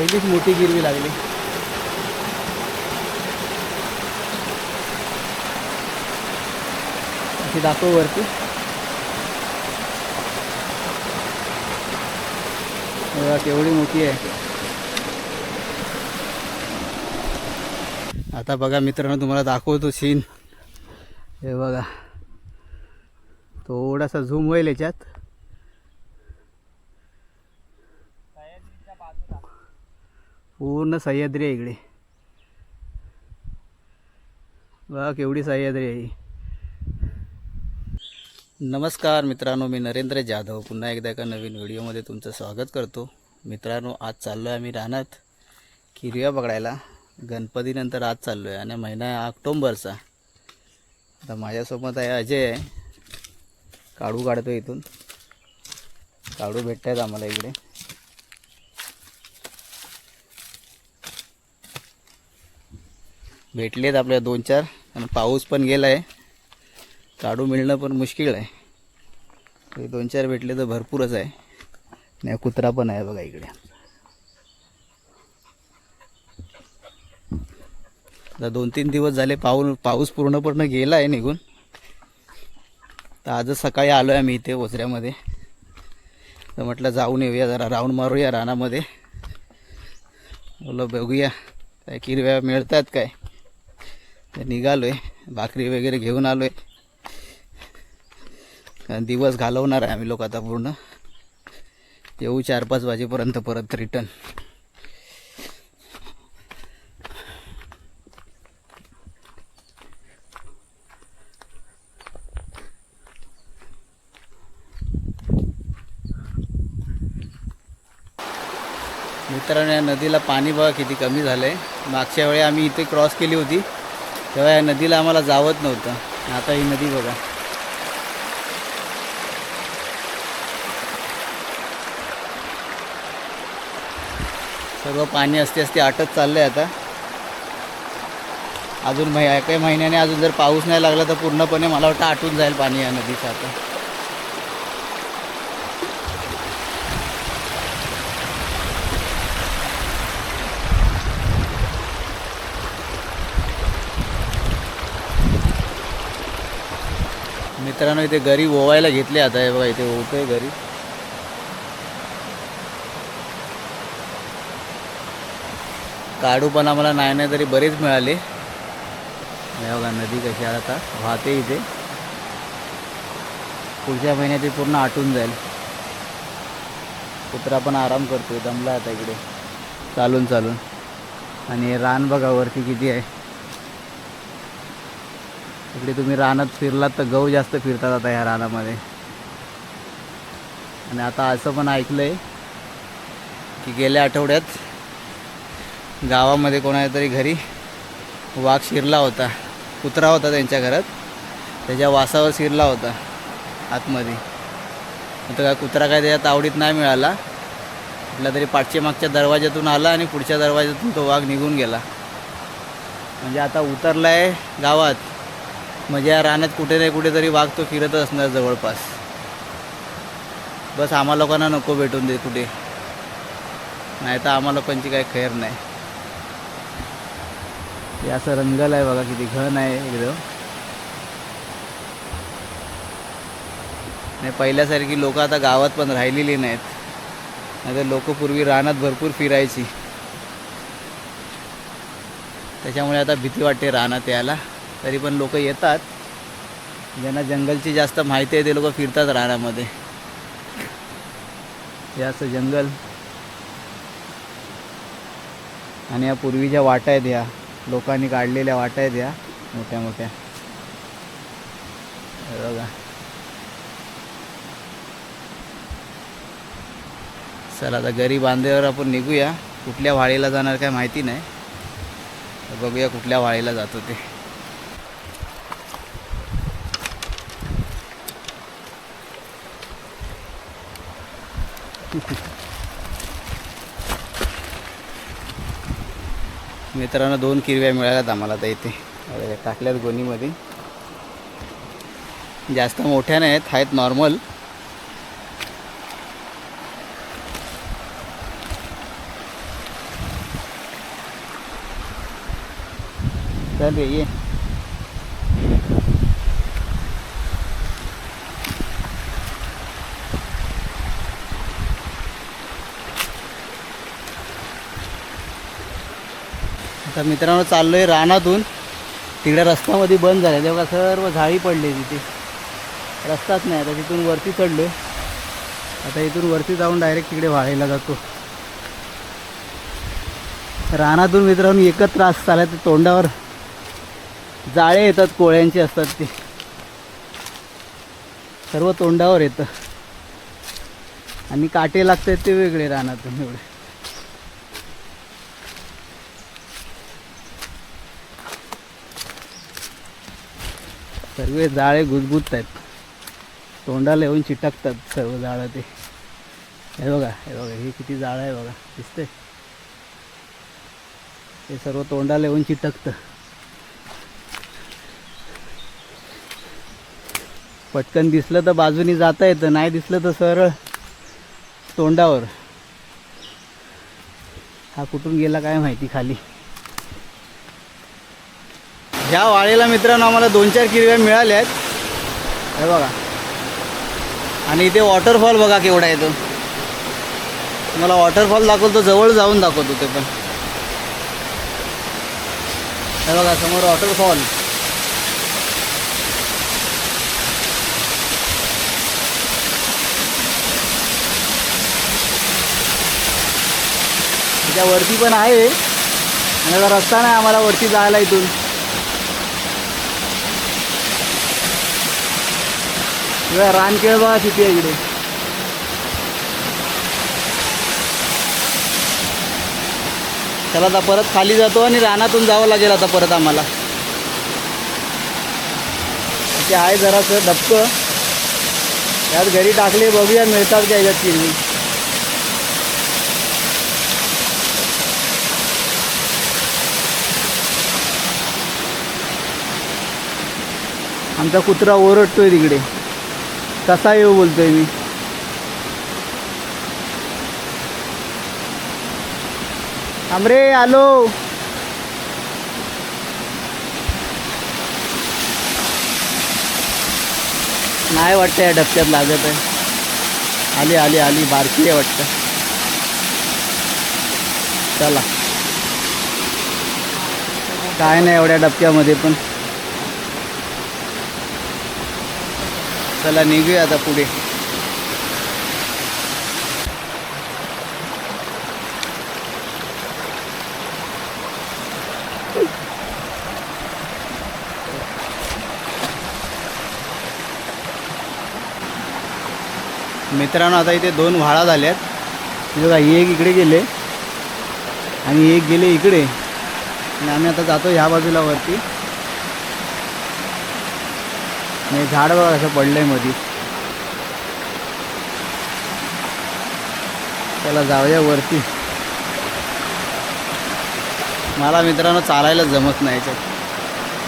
पहिलीच मोठी गिरवी लागली. अशी दाखव वरती. बघा, केवढी मोठी आहे. आता बघा मित्रांनो तुम्हाला दाखवतो सीन हे बघा. थोडासा झूम होईल याच्यात. पूर्ण सह्याद्री आहे इकडे. वा केवढी सह्याद्री आहे नमस्कार मित्रांनो मी नरेंद्र जाधव. पुन्हा एकदा एका नवीन व्हिडिओमध्ये तुमचं स्वागत करतो. मित्रांनो आज चाललो आहे आम्ही रानात. किरव्या पकडायला. गणपतीनंतर आज चाललो आहे आणि महिना आहे ऑक्टोंबरचा. आता माझ्यासोबत आहे अजय. आहे काढू काढतो इथून. काढू भेटत आहेत आम्हाला इकडे. भेटलेत आपल्या दोन चार. आणि पाऊस पण गेला आहे काढू मिळणं पण मुश्किल आहे. दोन चार भेटले तर भरपूरच आहे. आणि कुत्रा पण आहे बघा इकडे. आता दोन तीन दिवस झाले पाऊस पाऊस पूर्णपणे गेला आहे निघून. तर आजच सकाळी आलो आहे आम्ही इथे ओसऱ्यामध्ये. तर म्हटलं जाऊन येऊया जरा राऊंड मारूया रानामध्ये. बोला बघूया. काय किरव्या मिळतात काय? तर निघालो आहे भाकरी वगैरे घेऊन आलो आहे कारण दिवस घालवणार आहे आम्ही लोक आता पूर्ण. येऊ चार पाच वाजेपर्यंत परत रिटर्न मित्रांनो या नदीला पाणी बघा किती कमी झालं आहे मागच्या वेळी आम्ही इथे क्रॉस केली होती. तेव्हा या नदीला आम्हाला जावत नव्हतं. आता ही नदी बघा. सर्व पाणी असते असते आटत चाललं आहे आता. अजून मै काही महिन्याने अजून जर पाऊस नाही लागला तर पूर्णपणे मला वाटतं आटून जाईल पाणी या नदीचं आता. मित्रांनो इथे घरी ओवायला घेतले आता हे बघा इथे ओवतोय घरी. काढू पण आम्हाला नाही नाही तरी बरेच मिळाले. हे बघा नदी कशी आहे आता वाहते इथे. पुढच्या महिन्यात ती पूर्ण आटून जाईल. कुत्रा पण आराम करतोय दमला आता इकडे. चालून चालून. आणि रान बघा वरती किती आहे. इकडे तुम्ही रानात फिरलात तर गहू जास्त फिरतात आता ह्या रानामध्ये. आणि आता असं पण ऐकलं आहे की गेल्या आठवड्यात गावामध्ये कोणाच्या तरी घरी वाघ शिरला होता. कुत्रा होता त्यांच्या घरात. त्याच्या वासावर शिरला होता आतमध्ये. आता काय कुत्रा काय त्याच्या तावडीत नाही मिळाला. कुठल्या तरी पाठच्या मागच्या दरवाज्यातून आला आणि पुढच्या दरवाज्यातून तो वाघ निघून गेला. म्हणजे आता उतरला आहे गावात. म्हणजे या रानात कुठे नाही कुठेतरी वाघ तो फिरत असणार जवळपास. बस आम्हा लोकांना नको भेटून दे कुठे. नाही तर आम्हा लोकांची काही खैर नाही. हे असं रंगल आहे बघा किती घन आहे एकदम. नाही पहिल्यासारखी लोक आता गावात पण राहिलेली नाहीत. नाही तर लोक पूर्वी रानात भरपूर फिरायची. त्याच्यामुळे आता भीती वाटते रानात यायला. तरी पण लोक येतात. ज्यांना जंगलची जास्त माहिती आहे ते लोक फिरतात रानामध्ये. हे असं जंगल. आणि या पूर्वीच्या वाटा आहेत ह्या लोकांनी काढलेल्या वाटा आहेत ह्या मोठ्या मोठ्या. बघा. चला आता घरी बांधल्यावर आपण निघूया. कुठल्या वाळीला जाणार काय माहिती नाही. बघूया कुठल्या वाळीला जातो ते. मित्रांनो दोन किरव्या मिळाल्यात आम्हाला तर इथे. टाकल्यात गोणीमध्ये. जास्त मोठ्या नाही आहेत आहेत नॉर्मल चालेल ये. आता मित्रांनो चाललो आहे रानातून. तिकडे रस्त्यामध्ये बंद झाले तेव्हा सर्व झाळी पडली तिथे रस्ताच नाही आता तिथून वरती चढलो आता इथून वरती जाऊन डायरेक्ट तिकडे वाळायला जातो. रानातून मित्रांनो एकच त्रास चालला ते तोंडावर जाळे येतात कोळ्यांचे असतात ते. सर्व तोंडावर येतं. आणि काटे लागतात ते वेगळे रानातून एवढे. सर्व जाळे गुजगुजत आहेत तोंडाला येऊन चिटकतात सर्व जाळं ते. हे बघा हे बघा हे किती जाळं आहे बघा दिसतंय. हे सर्व तोंडाला येऊन चिटकतं. पटकन दिसलं तर बाजूनी जाता येतं नाही दिसलं तर सरळ तोंडावर. हा कुठून गेला काय माहिती खाली? ह्या वाळेला मित्रांनो आम्हाला दोन चार किरव्या मिळाल्या आहेत. हे बघा. आणि इथे वॉटरफॉल बघा केवढा आहे तो. मला वॉटरफॉल दाखवतो जवळ जाऊन दाखवतो ते पण. हे बघा समोर वॉटरफॉल त्याच्या वरती पण आहे. आणि आता रस्ता नाही आम्हाला वरती जायला इथून. इकडे रानकेळ बघा किती आहे इकडे चला आता परत खाली जातो आणि रानातून जावं लागेल आता परत आम्हाला ते आहे जरासं डबकं यात घरी टाकले बघूया मिळतात का याच्यात किल्ली आमचा कुत्रा ओरडतोय तिकडे कसा येऊ बोलतोय मी? आमरे आलो. नाही वाटतं या डबक्यात लागत आहे. आली आली आली. बारकी आहे वाटतं. चला. काय नाही एवढ्या डबक्यामध्ये पण. चला निघूया आता पुढे. मित्रांनो आता इथे दोन व्हाळा झाल्यात. हे बघा ही एक इकडे गेले आणि एक गेले इकडे. आणि आम्ही आता जातो ह्या बाजूला वरती. नाही झाड बघा कसं पडलंय मधी. त्याला जाऊया वरती. मला मित्रांनो चालायला जमत नाही याच्यात.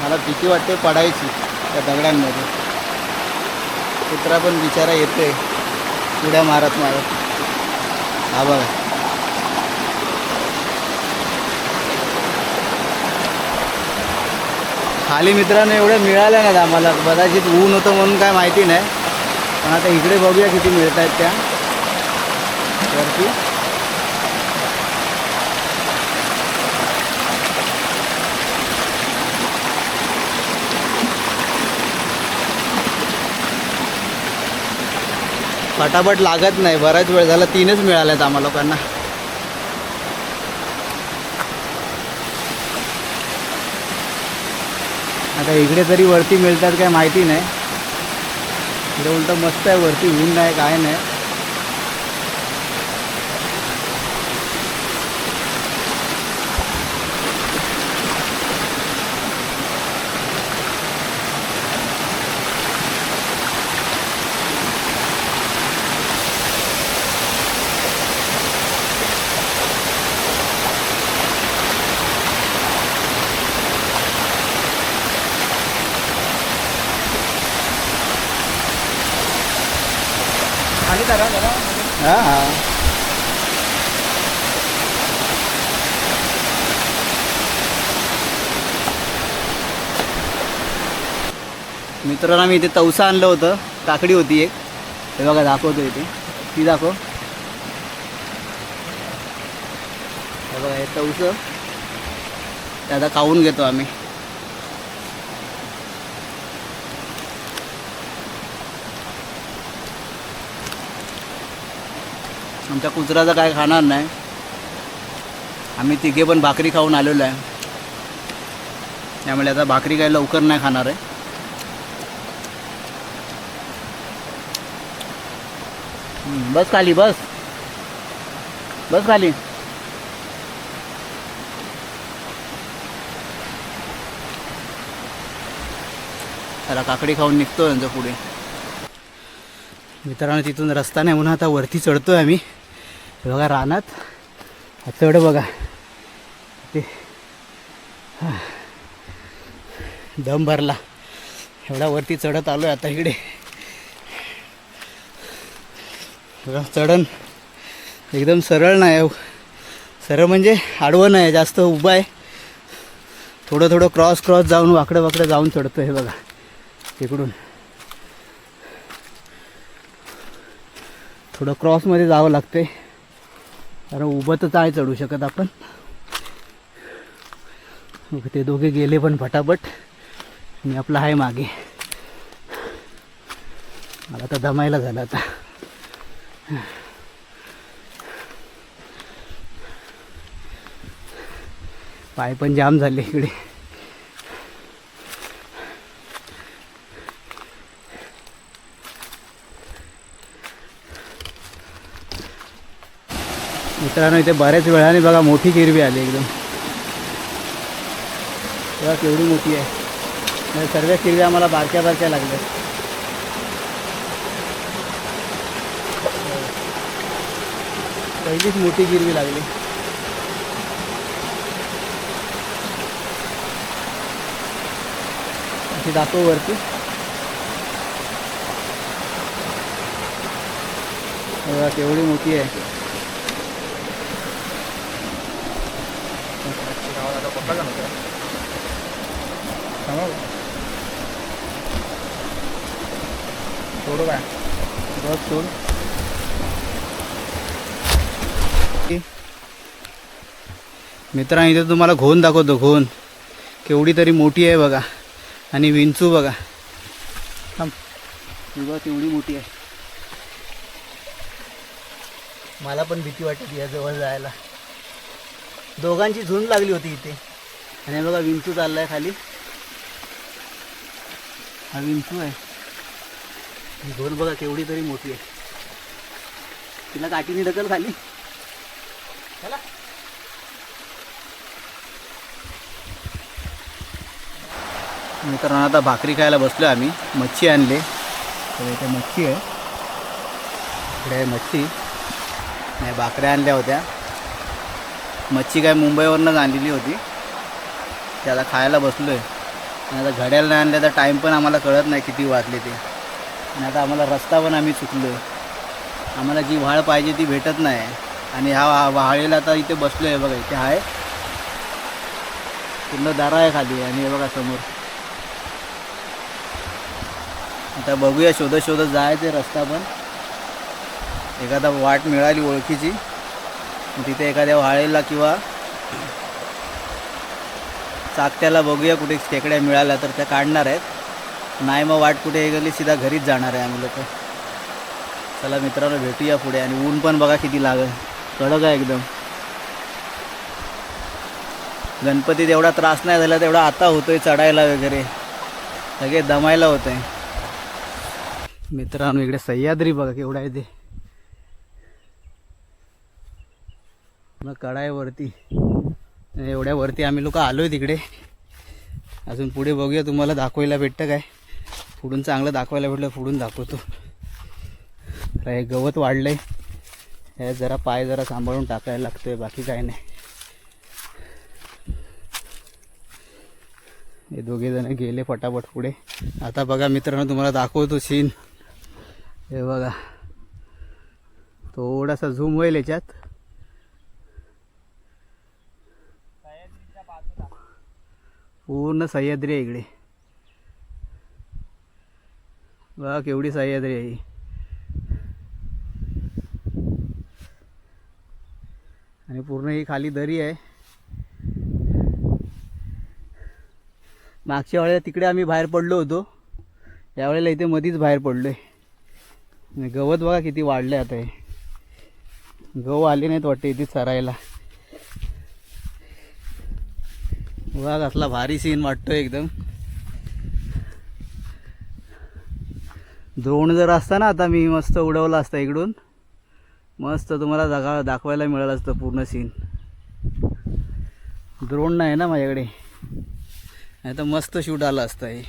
मला भीती वाटते पडायची त्या दगडांमध्ये. कुत्रा पण बिचारा येतोय. उड्या मारत मारत. हा बघा. खाली मित्रांनो एवढ्या मिळाल्या नाहीत आम्हाला. कदाचित ऊन होतं म्हणून काय माहिती नाही. पण आता इकडे बघूया किती मिळत आहेत त्या. वरती. फटाफट लागत नाही. बराच वेळ झाला. तीनच मिळाल्यात आम्हाला लोकांना. आता इकडे तरी वरती मिळतात काय माहिती नाही. इकडे उलटं मस्त आहे वरती ऊन नाही काय नाही खाली धरा जरा हां हां मित्रांना मी इथे तवसा आणलं होतं. काकडी होती एक. हे बघा दाखवतो इथे. ती दाखव. हे बघा हे तवसं. ते आता खाऊन घेतो आम्ही. आमच्या कुचराचं काय खाणार नाही. आम्ही तिघे पण भाकरी खाऊन आलेलो आहे. त्यामुळे आता भाकरी काय लवकर नाही खाणार आहे. बस खाली बस. बस खाली. त्याला काकडी खाऊन निघतो त्यांच्या पुढे. मित्रांनो तिथून रस्ता नाही म्हणून आता वरती चढतोय आम्ही. बघा रानात. चढ बघा. ते दम भरला. एवढा वरती चढत आलोय आता इकडे. बघा चढण एकदम सरळ नाही आहे. सरळ म्हणजे आडवं नाही आहे, जास्त उभं आहे. थोडं थोडं क्रॉस क्रॉस जाऊन वाकडं वाकडं जाऊन चढतो हे बघा तिकडून थोडं क्रॉसमध्ये जावं लागते कारण उभं तर काय चढू शकत आपण. मग ते दोघे गेले पण फटाफट. मी आपला आहे मागे. मला तर दमायला झालं आता. पाय पण जाम झाले इकडे. मित्रांनो इथे बऱ्याच वेळाने बघा मोठी किरवी आली एकदम. बघा केवढी मोठी आहे. सर्व किरव्या आम्हाला बारक्या बारक्या लागल्या. पहिलीच मोठी गिरवी लागली. अशी दाखव वरती. केवढी मोठी आहे. सोडू काय? बघ सोड. मित्रांनो इथे तुम्हाला घोन दाखवतो घोन. केवढी तरी मोठी आहे बघा. आणि विंचू बघा. थांब. बघा केवढी मोठी आहे. मला पण भीती वाटत या जवळ जायला. दोघांची झुंड लागली होती इथे. आणि बघा विंचू चाललाय खाली. हा विंचू आहे. ही घोल बघा केवढी तरी मोठी आहे. तिला काठीने ढकल खाली. चला. मित्रांनो आता भाकरी खायला बसलो आम्ही. मच्छी आणले. तर इथे मच्छी आहे. इकडे आहे मच्छी. नाही भाकऱ्या आणल्या होत्या. मच्छी काय मुंबईवरूनच आणलेली होती. ते आता खायला बसलो आहे आणि आता घड्याला नाही आणल्या तर टाईम पण आम्हाला कळत नाही किती वाजले ते. आणि आता आम्हाला रस्ता पण आम्ही चुकलो आहे आम्हाला जी व्हाळ पाहिजे ती भेटत नाही. आणि हा व्हा- व्हाळीला आता इथे बसलो आहे बघा इथे आहे. पूर्ण दारा आहे खाली आणि हे बघा समोर. आता बघूया शोधत शोधत जायचं रस्ता पण. एखादा वाट मिळाली ओळखीची. तिथे एखाद्या व्हाळीला किंवा चाकत्याला बघूया कुठे खेकड्या मिळाल्या तर त्या काढणार आहेत. नाही मग वाट कुठे गेली सीधा घरीच जाणार आहे आम्ही लोक. चला मित्रांनो भेटूया पुढे. आणि ऊन पण बघा किती लागेल. कडक आहे एकदम. गणपतीत एवढा त्रास नाही झाला तेवढा आता होतोय चढायला वगैरे. सगळे दमायला होतं आहे मित्रांनो इकडे सह्याद्री बघा केवढा आहे ते. मग कडायवरती एवढ्या वरती आम्ही लोक आलोय तिकडे. अजून पुढे बघूया तुम्हाला दाखवायला भेटतं काय. पुढून चांगलं दाखवायला भेटलं पुढून दाखवतो. हे गवत वाढलंय. हे जरा पाय जरा सांभाळून टाकायला लागतोय बाकी काय नाही. हे दोघे जण गेले पटापट पुढे. आता बघा मित्रांनो तुम्हाला दाखवतो सीन हे बघा. थोडासा झूम होईल याच्यात. पूर्ण सह्याद्री आहे इकडे. बघा केवढी सह्याद्री आहे आणि पूर्ण ही खाली दरी आहे. मागच्या वेळेला तिकडे आम्ही बाहेर पडलो होतो. यावेळेला इथे मधीच बाहेर पडलो आहे गवत बघा किती वाढलं आता हे. गहू आले नाहीत वाटते इथे चरायला. बघा कसला भारी सीन वाटतोय एकदम. द्रोण जर असता ना आता मी मस्त उडवला असता इकडून. मस्त तुम्हाला जागा दाखवायला मिळालं असतं पूर्ण सीन द्रोण नाही ना माझ्याकडे. नाही तर मस्त शूट आलं असतं हे.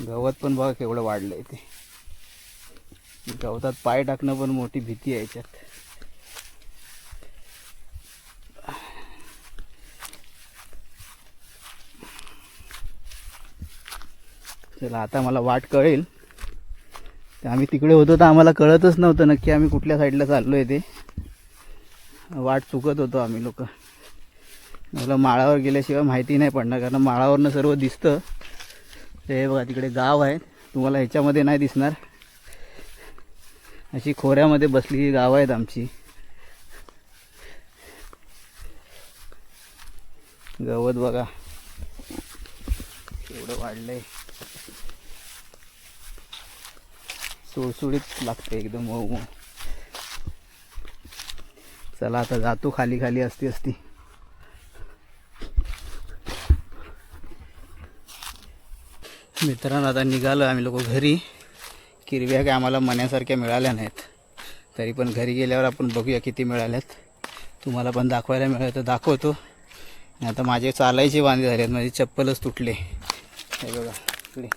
गवत पण बघा केवढं वाढलं आहे ते. गवतात पाय टाकणं पण मोठी भीती आहे याच्यात. चला आता मला वाट कळेल. तर आम्ही तिकडे होतो तर आम्हाला कळतच नव्हतं नक्की आम्ही कुठल्या साईडला चाललो आहे ते. वाट चुकत होतो आम्ही लोक. मला माळावर गेल्याशिवाय माहिती नाही पडणार कारण माळावरनं सर्व दिसतं. ते बघा तिकडे गाव आहे. तुम्हाला ह्याच्यामध्ये नाही दिसणार. अशी खोऱ्यामध्ये बसलेली गावं आहेत आमची. गवत बघा. एवढं वाढलंय. सुळसुळीत लागते एकदम मऊ मऊ चला आता जातो खाली खाली असती असती मित्रांनो आता निघालो आम्ही लोक घरी. किरव्या काय आम्हाला मण्यासारख्या मिळाल्या नाहीत. तरी पण घरी गेल्यावर आपण बघूया किती मिळाल्यात. तुम्हाला पण दाखवायला मिळालं तर दाखवतो. आणि आता माझे चालायचे वांदे झाले आहेत. माझी चप्पलच तुटले. हे बघा इकडे.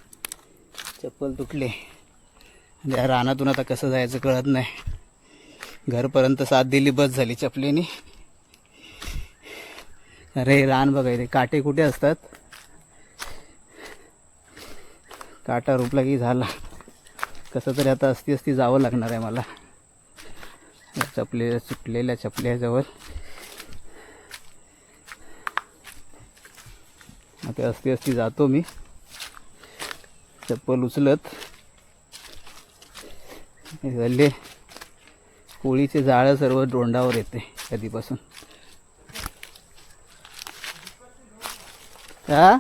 चप्पल तुटले. आणि या रानातून आता कसं जायचं कळत नाही. घरपर्यंत साथ दिली बस झाली चपलीने. अरे रान बघा इथे काटे कुठे असतात? काटा रुपला की झाला. कसं तरी आता असती असती जावं लागणार आहे मला. चपलेल्या चुटलेल्या सुटलेल्या चपल्याजवळ आता असती असती जातो मी. चप्पल उचलत. झाले. कोळीचे जाळं सर्व डोंडावर येते कधीपासून. हा?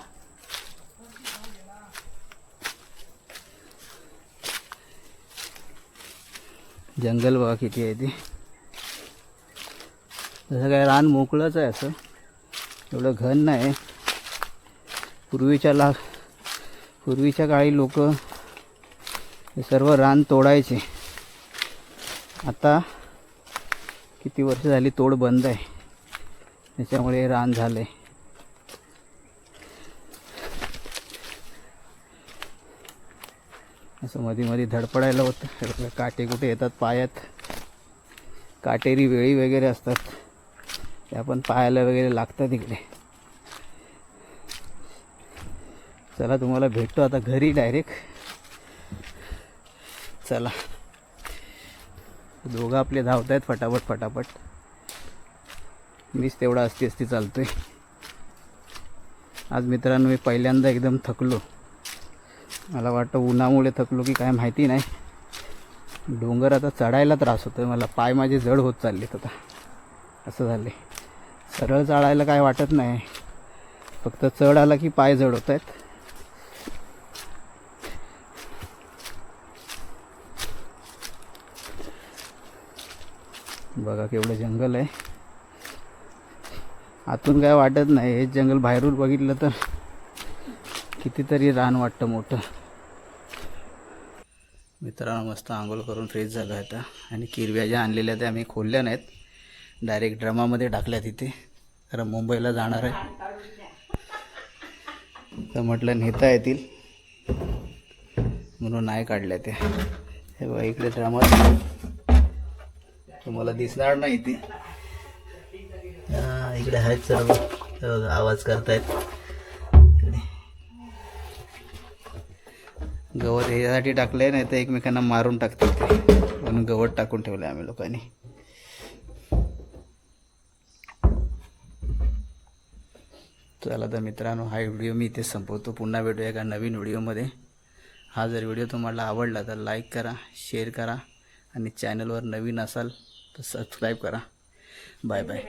जंगल बघा किती आहे ते. तसं काय रान मोकळंच आहे असं. एवढं घन नाही. पूर्वीच्या ला पूर्वीच्या काळी लोक हे सर्व रान तोडायचे. आता किती वर्ष झाली तोड बंद आहे. त्याच्यामुळे रान झालं आहे असं मध्ये मध्ये धडपडायला होतं. काटे कुठे येतात पायात. काटेरी वेळी वगैरे असतात. त्या पण पायाला वगैरे लागतात इकडे. चला तुम्हाला भेटतो आता घरी डायरेक्ट चला. दोघं आपले धावत आहेत फटाफट फटाफट. मीच तेवढा असती असती चालतोय. आज मित्रांनो मी पहिल्यांदा एकदम थकलो. मला वाटतं उन्हामुळे थकलो की काय माहिती नाही. डोंगर आता चढायला त्रास होतोय. मला पाय माझे जड होत चाललेत आता. असं झाले सरळ चढायला काय वाटत नाही. फक्त चढ आला की पाय जड होत आहेत. बघा केवढं जंगल आहे. आतून काय वाटत नाही. हेच जंगल बाहेरून बघितलं तर कितीतरी रान वाटतं मोठं. मित्रांनो मस्त आंघोळ करून फ्रेश झालं आता. आणि किरव्या ज्या आणलेल्या त्या आम्ही खोलल्या नाहीत. डायरेक्ट ड्रमामध्ये टाकल्या तिथे. कारण मुंबईला जाणार आहे. तर म्हटलं नेता येतील. म्हणून नाही काढल्या त्या. हे बघा इकडे ड्रामात तुम्हाला दिसणार नाही ते. इकडे आहेत सर्व. आवाज करतायत. गवत ह्यासाठी टाकलंय नाही तर एकमेकांना मारून टाकतात ते. म्हणून गवत टाकून ठेवलं आम्ही लोकांनी. चला तर मित्रांनो हा व्हिडिओ मी इथे संपवतो. पुन्हा भेटूया एका नवीन व्हिडिओमध्ये. हा जर व्हिडिओ तुम्हाला आवडला तर लाईक करा शेअर करा आणि चॅनलवर नवीन असाल तर सबस्क्राईब करा. Bye bye